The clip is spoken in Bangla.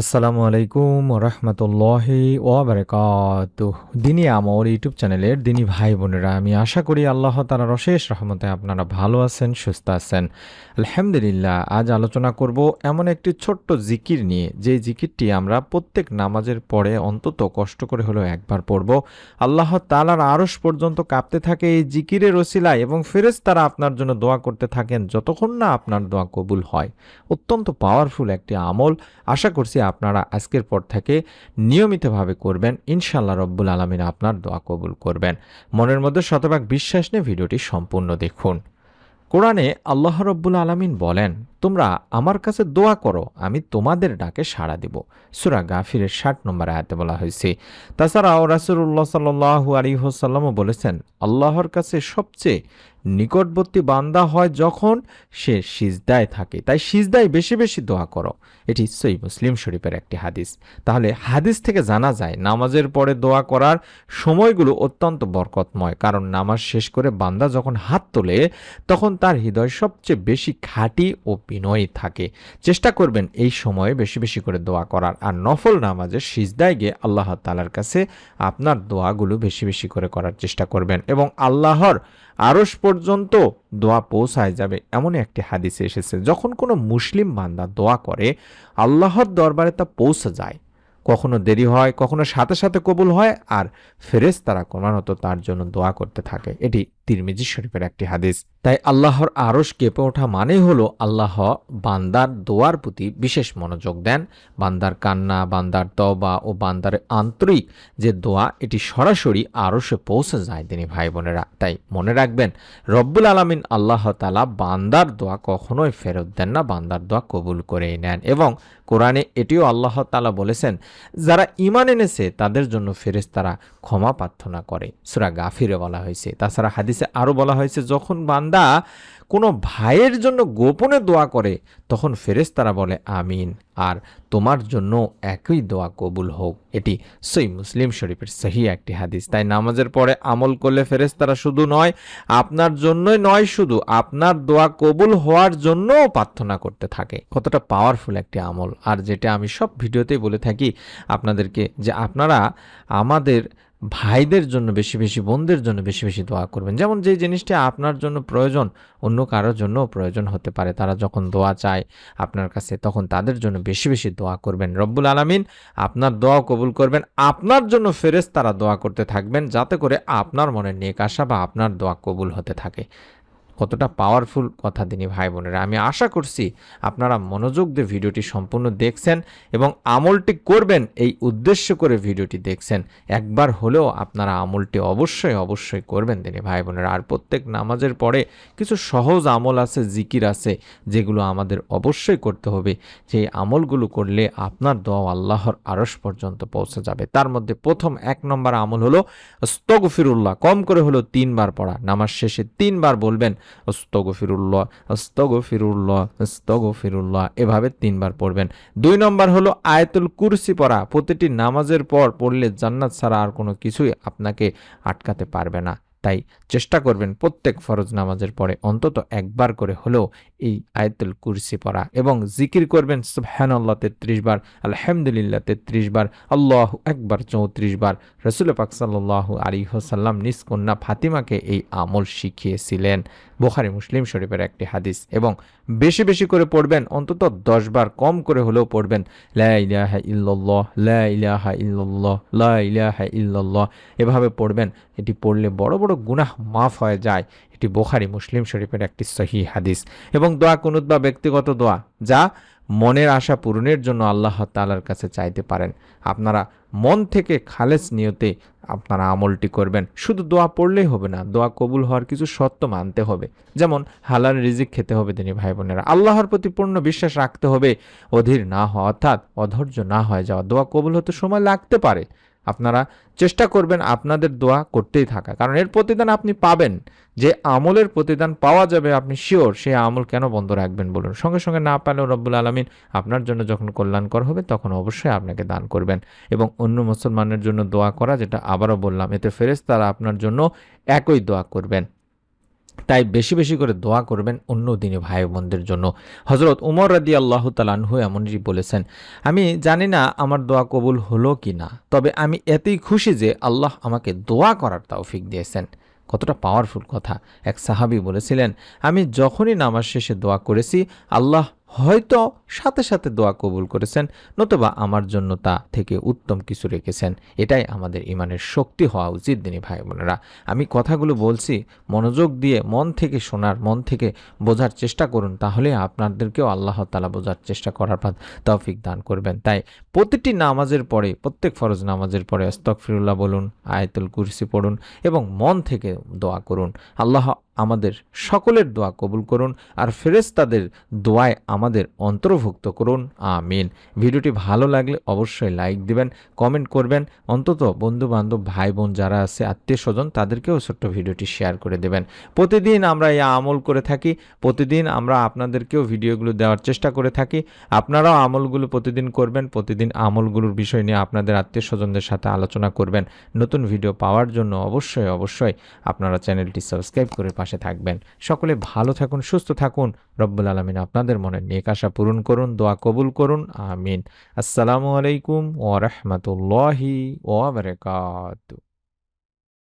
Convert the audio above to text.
আসসালামু আলাইকুম রহমতুল্লাহি ওবরাকাত দিনী আমর ইউটিউব চ্যানেলের দিনী ভাই বোনেরা, আমি আশা করি আল্লাহ তালার অশেষ রহমতে আপনারা ভালো আছেন, সুস্থ আছেন। আলহামদুলিল্লাহ, আজ আলোচনা করব এমন একটি ছোট্ট জিকির নিয়ে। যে জিকিরটি আমরা প্রত্যেক নামাজের পরে অন্তত কষ্ট করে হলেও একবার পড়ব। আল্লাহ তালার আরস পর্যন্ত কাঁপতে থাকে এই জিকিরের ওসিলায় এবং ফেরেজ তারা আপনার জন্য দোয়া করতে থাকেন যতক্ষণ না আপনার দোয়া কবুল হয়। অত্যন্ত পাওয়ারফুল একটি আমল। আশা করছি আপনারা আজকের পর থেকে নিয়মিতভাবে করবেন। ইনশাল্লাহ রব্বুল আলমিন আপনার দোয়া কবুল করবেন। মনের মধ্যে শতভাগ বিশ্বাস নিয়ে ভিডিওটি সম্পূর্ণ দেখুন। কোরআনে আল্লাহ রব্বুল আলমিন বলেন, তোমরা আমার কাছে দোয়া করো, আমি তোমাদের ডাকে সাড়া দিব। সুরা গাফিরের ষাট নম্বর আয়াতে বলা হয়েছে। তাছাড়াও রাসুল্লাহ সাল্লাহু আলী হোসাল্লামও বলেছেন, আল্লাহর কাছে সবচেয়ে নিকটবর্তী বান্দা হয় যখন সে সিজদায় থাকে। তাই সিজদায় বেশি বেশি দোয়া করো। এটি সই মুসলিম শরীফের একটি হাদিস। তাহলে হাদিস থেকে জানা যায়, নামাজের পরে দোয়া করার সময়গুলো অত্যন্ত বরকতময়। কারণ নামাজ শেষ করে বান্দা যখন হাত তোলে, তখন তার হৃদয় সবচেয়ে বেশি খাঁটি ও বিনয়ী থাকে। চেষ্টা করবেন এই সময়ে বেশি বেশি করে দোয়া করার। আর নফল নামাজের সিজদায় গিয়ে আল্লাহ তালার কাছে আপনার দোয়াগুলো বেশি বেশি করে করার চেষ্টা করবেন। এবং আল্লাহর আরস পর্যন্ত দোয়া পৌঁছায় যাবে এমন একটি হাদিসে এসেছে। যখন কোনো মুসলিম বান্দা দোয়া করে, আল্লাহর দরবারে তা পৌঁছে যায়। কখনো দেরি হয়, কখনো সাথে সাথে কবুল হয় আর ফেরেস তারা ক্রমাগত তার জন্য দোয়া করতে থাকে। এটি তিরমিজি শরীফের একটি হাদিস। তাই আল্লাহর আরস কেঁপে ওঠা মানেই হলো আল্লাহ বান্দার দোয়ার প্রতি বিশেষ মনোযোগ দেন। বান্দার কান্না, বান্দার তবা ও বান্দার আন্তরিক যে দোয়া, এটি সরাসরি আরসে পৌঁছে যায় তিনি ভাই বোনেরা তাই মনে রাখবেন, রব্বুল আলমিন আল্লাহ তালা বান্দার দোয়া কখনোই ফেরত দেন না, বান্দার দোয়া কবুল করেই নেন। এবং কোরআনে এটিও আল্লাহ তালা বলেছেন যারা ইমান এনেছে, তাদের জন্য ফেরেস তারা ক্ষমা প্রার্থনা করে। সুরা গাফিরে বলা হয়েছে। তাছাড়া হাদিসে আরও বলা হয়েছে, যখন বান্দা কোনো ভাইয়ের জন্য গোপনে দোয়া করে, তখন ফেরেস তারা বলে, আমিন। আর তোমার জন্য একই দোয়া কবুল হোক। এটি সই মুসলিম শরীফের সহি একটি হাদিস। তাই নামাজের পরে আমল করলে ফেরেস তারা শুধু নয়, আপনার জন্যই নয় শুধু, আপনার দোয়া কবুল হওয়ার জন্যও প্রার্থনা করতে থাকে। কতটা পাওয়ারফুল একটি আমল। আর যেটা আমি সব ভিডিওতেই বলে থাকি, আপনাদেরকে যে আপনারা আমাদের ভাইদের জন্য বেশি বেশি, বোনদের জন্য বেশি বেশি দোয়া করবেন। যেমন যে জিনিসটা আপনার জন্য প্রয়োজন, অন্য কারোর জন্য প্রয়োজন হতে পারে। তারা যখন দোয়া চায় আপনার কাছে, তখন তাদের জন্য বেশি বেশি দোয়া করবেন। রব্বুল আলমিন আপনার দোয়া কবুল করবেন। আপনার জন্য ফেরেস তারা দোয়া করতে থাকবেন, যাতে করে আপনার মনে নেক আশা বা আপনার দোয়া কবুল হতে থাকে। কতটা পাওয়ারফুল কথা তিনি ভাই বোনেরা। আমি আশা করছি আপনারা মনোযোগ দিয়ে ভিডিওটি সম্পূর্ণ দেখছেন এবং আমলটি করবেন এই উদ্দেশ্য করে ভিডিওটি দেখছেন। একবার হলেও আপনারা আমলটি অবশ্যই অবশ্যই করবেন তিনি ভাই বোনেরা। আর প্রত্যেক নামাজের পরে কিছু সহজ আমল আছে, জিকির আছে, যেগুলো আমাদের অবশ্যই করতে হবে। সেই আমলগুলো করলে আপনার দোয়া আল্লাহর আরস পর্যন্ত পৌঁছে যাবে। তার মধ্যে প্রথম এক নম্বর আমল হলো স্তগফিরুল্লাহ কম করে হলো তিনবার পড়া। নামাজ শেষে তিনবার বলবেন অস্তগফিরুল্লাহ অস্তগফিরুল্লাহ অস্তগফিরুল্লাহ এভাবে তিনবার পড়বেন। দুই নম্বর হলো আয়াতুল কুরসি পড়া। প্রতিটি নামাজের পর পড়লে জান্নাত ছাড়া আর কোনো কিছুই আপনাকে আটকাতে পারবে না। তাই চেষ্টা করবেন প্রত্যেক ফরজ নামাজের পরে অন্তত একবার করে হলেও এই আয়তুল কুরসি পড়া এবং জিকির করবেন সুবহানাল্লাহ তেত্রিশ বার, আলহামদুলিল্লাহ তেত্রিশ বার, আল্লাহ একবার চৌত্রিশ বার। রসুল পাক সাল্লাহ আলী হোসাল্লাম নিজ ফাতিমাকে এই আমল শিখিয়েছিলেন। বোখারি, মুসলিম শরীফের একটি হাদিস এবং বেশি বেশি করে পড়বেন, অন্তত দশ বার কম করে হলেও পড়বেন। লা ইলাহা ইল্লাল্লাহ, লা ইলাহা ইল্লাল্লাহ, লা ইলাহা ইল্লাল্লাহ। এভাবে পড়বেন, এটি পড়লে বড় বড় গুনাহ মাফ হয়ে যায়। এটি বোখারি, মুসলিম শরীফের একটি সহি হাদিস। এবং দোয়া কুনুত বা ব্যক্তিগত দোয়া, যা মনের আশা পূরণের জন্য আল্লাহ তালার কাছে চাইতে পারেন। আপনারা মন থেকে খালেস নিয়তে আপনারা আমলটি করবেন। শুধু দোয়া পড়লেই হবে না, দোয়া কবুল হওয়ার কিছু সত্য মানতে হবে। যেমন, হালাল রিজিক খেতে হবে তিনি ভাই বোনেরা আল্লাহর প্রতি পূর্ণ বিশ্বাস রাখতে হবে, অধীর না হওয়া, অর্থাৎ অধৈর্য না হয়ে যাওয়া। দোয়া কবুল হতে সময় লাগতে পারে। আপনারা চেষ্টা করবেন আপনাদের দোয়া করতেই থাকা কারণ এর প্রতিদান আপনি পাবেন। যে আমলের প্রতিদান পাওয়া যাবে, আপনি শিওর সেই আমল কেন বন্ধ রাখবেন বলুন। সঙ্গে সঙ্গে না পারলেও রব্বুল আলমিন আপনার জন্য যখন কল্যাণকর হবে, তখন অবশ্যই আপনাকে দান করবেন। এবং অন্য মুসলমানের জন্য দোয়া করা, যেটা আবারও বললাম, এতে ফেরেস তারা আপনার জন্য একই দোয়া করবেন। তাই বেশি বেশি করে দোয়া করবেন অন্য দিনে ভাই বোনদের জন্য। হজরত উমর রাদি আল্লাহ তালানহু এমনটি বলেছেন, আমি জানি না আমার দোয়া কবুল হলো কি না তবে আমি এতেই খুশি যে আল্লাহ আমাকে দোয়া করার তৌফিক দিয়েছেন। কতটা পাওয়ারফুল কথা। এক সাহাবি বলেছিলেন, আমি যখনই নামাজ শেষে দোয়া করেছি, আল্লাহ হয়তো সাথে সাথে দোয়া কবুল করেছেন, নতুবা আমার জন্য তা থেকে উত্তম কিছু রেখেছেন। এটাই আমাদের ইমানের শক্তি হওয়া উচিত, দিনী ভাই বোনেরা আমি কথাগুলো বলছি, মনোযোগ দিয়ে মন থেকে শোনার, মন থেকে বোঝার চেষ্টা করুন, তাহলে আপনাদেরকেও আল্লাহ তালা বোঝার চেষ্টা করার পর তৌফিক দান করবেন। তাই প্রতিটি নামাজের পরে, প্রত্যেক ফরজ নামাজের পরে আস্তকফিরুল্লাহ বলুন, আয়াতুল কুরসি পড়ুন এবং মন থেকে দোয়া করুন। আল্লাহ আমাদের সকলের দোয়া কবুল করুন আর ফেরেশতাদের দোয়ায় আমাদের অন্তর্ভুক্ত করুন। আমিন। ভিডিওটি ভালো লাগলে অবশ্যই লাইক দিবেন, কমেন্ট করবেন। অন্তত বন্ধু বান্ধব ভাই বোন যারা আছে আত্মীয় স্বজন তাদেরকেও ছোট্ট ভিডিওটি শেয়ার করে দেবেন। প্রতিদিন আমরা এই আমল করে থাকি, প্রতিদিন আমরা আপনাদেরকেও ভিডিওগুলো দেওয়ার চেষ্টা করে থাকি। আপনারাও আমলগুলো প্রতিদিন করবেন, প্রতিদিন আমলগুলোর বিষয় নিয়ে আপনাদের আত্মীয় স্বজনদের সাথে আলোচনা করবেন। নতুন ভিডিও পাওয়ার জন্য অবশ্যই অবশ্যই আপনারা চ্যানেলটি সাবস্ক্রাইব করে পাশে থাকবেন। সকলে ভালো থাকুন, সুস্থ থাকুন। রব্বুল আলমিন আপনাদের মনে নেক আশা পূরণ করুন, দোয়া কবুল করুন। আমিন। আসসালামু আলাইকুম ওরহমতুল্লাহি বারাকাতুহু।